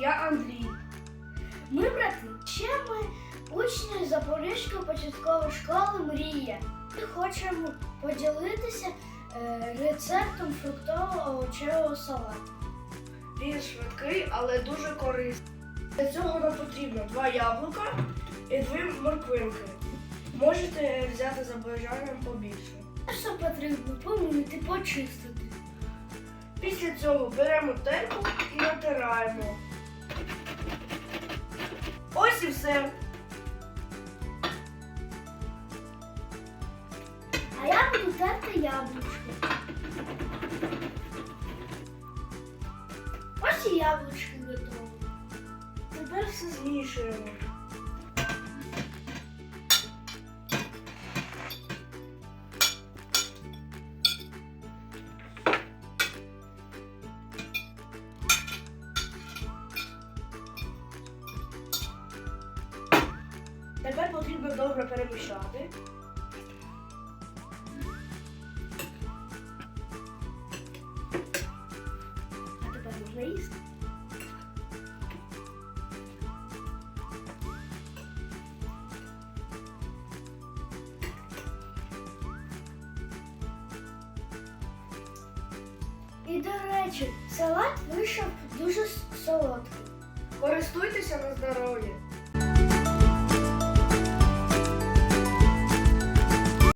я Андрій. Ми брати, ще ми учні Запорізької початкової школи Мрія. Ми хочемо поділитися е, рецептом фруктового овочевого салату. Він швидкий, але дуже корисний. Для цього нам потрібно два яблука і дві морквинки. Можете взяти за бажанням побільше. Все потрібно помити, почистити. Після цього беремо терку і натираємо. Ось і все. А я буду терти яблучки. Ось і яблучки готові. Тепер все змішуємо. Тепер потрібно добре перемішати. А тепер можна їсти. І до речі, салат вийшов дуже солодкий. Користуйтеся на здоров'я.